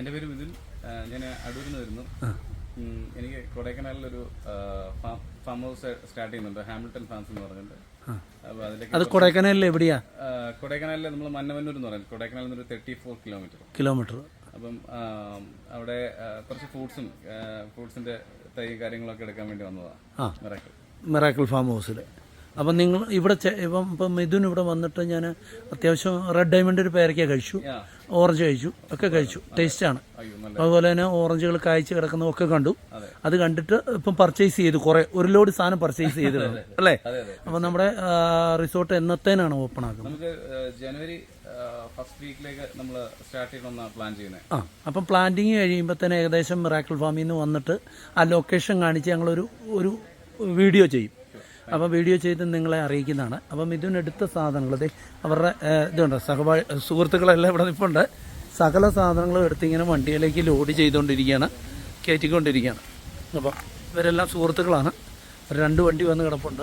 എന്റെ പേര് മിഥുൻ ഞാൻ അടൂരിൽ നിന്ന് വരുന്നു എനിക്ക് കൊടൈക്കനാലിൽ ഒരു ഫാം ഹൗസ് സ്റ്റാർട്ട് ചെയ്യുന്നുണ്ട്. ഹാമിൽട്ടൺ ഫാംസ് എന്ന് പറഞ്ഞിട്ട്. അപ്പോൾ അതിലേക്ക് അത് കൊടൈക്കനാലിൽ എവിടെയാ? കൊടൈക്കനാലിൽ നമ്മൾ മന്നവന്നൂർ എന്ന് പറയുന്നത് കൊടൈക്കനാലിൽ നിന്ന് ഒരു തേർട്ടി ഫോർ കിലോമീറ്റർ. കിലോമീറ്റർ അപ്പം അവിടെ കുറച്ച് ഫ്രൂട്ട്സും ഫ്രൂട്ട്സിന്റെ തൈ കാര്യങ്ങളൊക്കെ എടുക്കാൻ വേണ്ടി വന്നതാണ്. മിറാക്കിൾ. മിറാക്കിൾ ഫാം ഹൗസിൽ അപ്പം നിങ്ങൾ ഇവിടെ ഇപ്പം ഇപ്പം മിഥുൻ ഇവിടെ വന്നിട്ട് ഞാൻ അത്യാവശ്യം റെഡ് ഡയമണ്ട് ഒരു പേരയ്ക്ക കഴിച്ചു. ഓറഞ്ച് കഴിച്ചു ഒക്കെ കഴിച്ചു. ടേസ്റ്റാണ് അതുപോലെ തന്നെ ഓറഞ്ചുകൾ കായ്ച്ച് കിടക്കുന്നതൊക്കെ കണ്ടു. അതെ. കണ്ടിട്ട് ഇപ്പം പർച്ചേസ് ചെയ്തു കുറെ ഒരു ലോഡ് സാധനം പർച്ചേസ് ചെയ്തു അല്ലേ? അപ്പം നമ്മുടെ റിസോർട്ട് എന്നത്തേനാണ് ഓപ്പൺ ആക്കുന്നത്? ജനുവരി ഫസ്റ്റ് വീക്കിലേക്ക് നമ്മൾ സ്റ്റാർട്ട് ചെയ്യണമെന്നാണ് പ്ലാൻ ചെയ്യുന്നത് ആ അപ്പം പ്ലാന്റിങ് കഴിയുമ്പോൾ തന്നെ ഏകദേശം മിറാക്കിൾ ഫാമിൽ നിന്ന് വന്നിട്ട് ആ ലൊക്കേഷൻ കാണിച്ച് ഞങ്ങളൊരു ഒരു വീഡിയോ ചെയ്യും. അപ്പം വീഡിയോ ചെയ്ത് നിങ്ങളെ അറിയിക്കുന്നതാണ്. അപ്പം ഇതിനെടുത്ത സാധനങ്ങൾ ദേ അവരുടെ ഇതുണ്ട്. സഹപാ സുഹൃത്തുക്കളെല്ലാം ഇവിടെ നിൽപ്പുണ്ട് സകല സാധനങ്ങളും എടുത്ത് ഇങ്ങനെ വണ്ടിയിലേക്ക് ലോഡ് ചെയ്തുകൊണ്ടിരിക്കുകയാണ്. കയറ്റിക്കൊണ്ടിരിക്കുകയാണ്. അപ്പം ഇവരെല്ലാം സുഹൃത്തുക്കളാണ്. രണ്ട് വണ്ടി വന്ന് കിടപ്പുണ്ട്.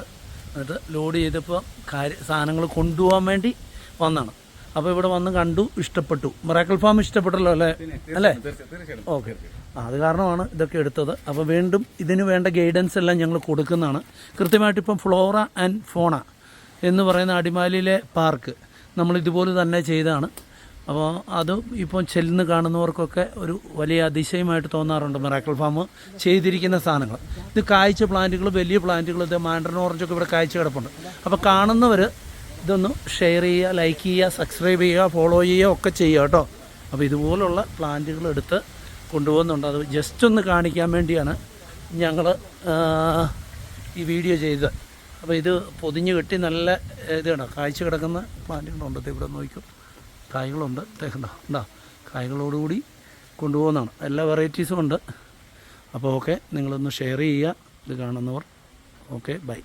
എന്നിട്ട് ലോഡ് ചെയ്തപ്പോൾ കാര്യ സാധനങ്ങൾ കൊണ്ടുപോകാൻ വേണ്ടി വന്നാണ്. അപ്പോൾ ഇവിടെ വന്ന് കണ്ടു ഇഷ്ടപ്പെട്ടു. മറാക്കൽ ഫാം ഇഷ്ടപ്പെട്ടല്ലോ അല്ലേ? അല്ലേ? ഓക്കെ. അത് കാരണമാണ് ഇതൊക്കെ എടുത്തത്. അപ്പോൾ വീണ്ടും ഇതിന് വേണ്ട ഗൈഡൻസ് എല്ലാം ഞങ്ങൾ കൊടുക്കുന്നതാണ്. കൃത്യമായിട്ട് ഇപ്പം ഫ്ലോറ ആൻഡ് ഫോണ എന്ന് പറയുന്ന അടിമാലിയിലെ പാർക്ക് നമ്മൾ ഇതുപോലെ തന്നെ ചെയ്താണ് അപ്പോൾ അത് ഇപ്പം ചെല്ലുന്ന കാണുന്നവർക്കൊക്കെ ഒരു വലിയ അതിശയമായിട്ട് തോന്നാറുണ്ട്. മെറാക്കൽ ഫാം ചെയ്തിരിക്കുന്ന സാധനങ്ങൾ. ഇത് കായ്ച്ച പ്ലാന്റുകൾ വലിയ പ്ലാന്റുകൾ ഇത് മാൻഡ്രൻ ഓറഞ്ചൊക്കെ ഇവിടെ കായ്ച്ച കിടപ്പുണ്ട്. അപ്പോൾ കാണുന്നവർ ഇതൊന്ന് ഷെയർ ചെയ്യുക ലൈക്ക് ചെയ്യുക സബ്സ്ക്രൈബ് ചെയ്യുക ഫോളോ ചെയ്യുക ഒക്കെ ചെയ്യുക കേട്ടോ. അപ്പോൾ ഇതുപോലുള്ള പ്ലാന്റുകൾ എടുത്ത് കൊണ്ടുപോകുന്നുണ്ട്. അത് ജസ്റ്റ് ഒന്ന് കാണിക്കാൻ വേണ്ടിയാണ് ഞങ്ങൾ ഈ വീഡിയോ ചെയ്തത്. അപ്പോൾ ഇത് പൊതിഞ്ഞ് കെട്ടി നല്ല ഇതാണ് കാഴ്ച കിടക്കുന്ന പ്ലാന്റുകളുണ്ട് ഇവിടെ നോക്കും കായ്കളുണ്ട്. തേക്കണ്ട ഉണ്ടോ കായ്കളോടുകൂടി കൊണ്ടുപോകുന്നതാണ്. എല്ലാ വെറൈറ്റീസും ഉണ്ട്. അപ്പോൾ ഓക്കെ നിങ്ങളൊന്ന് ഷെയർ ചെയ്യുക. ഇത് കാണുന്നവർ ഓക്കെ ബൈ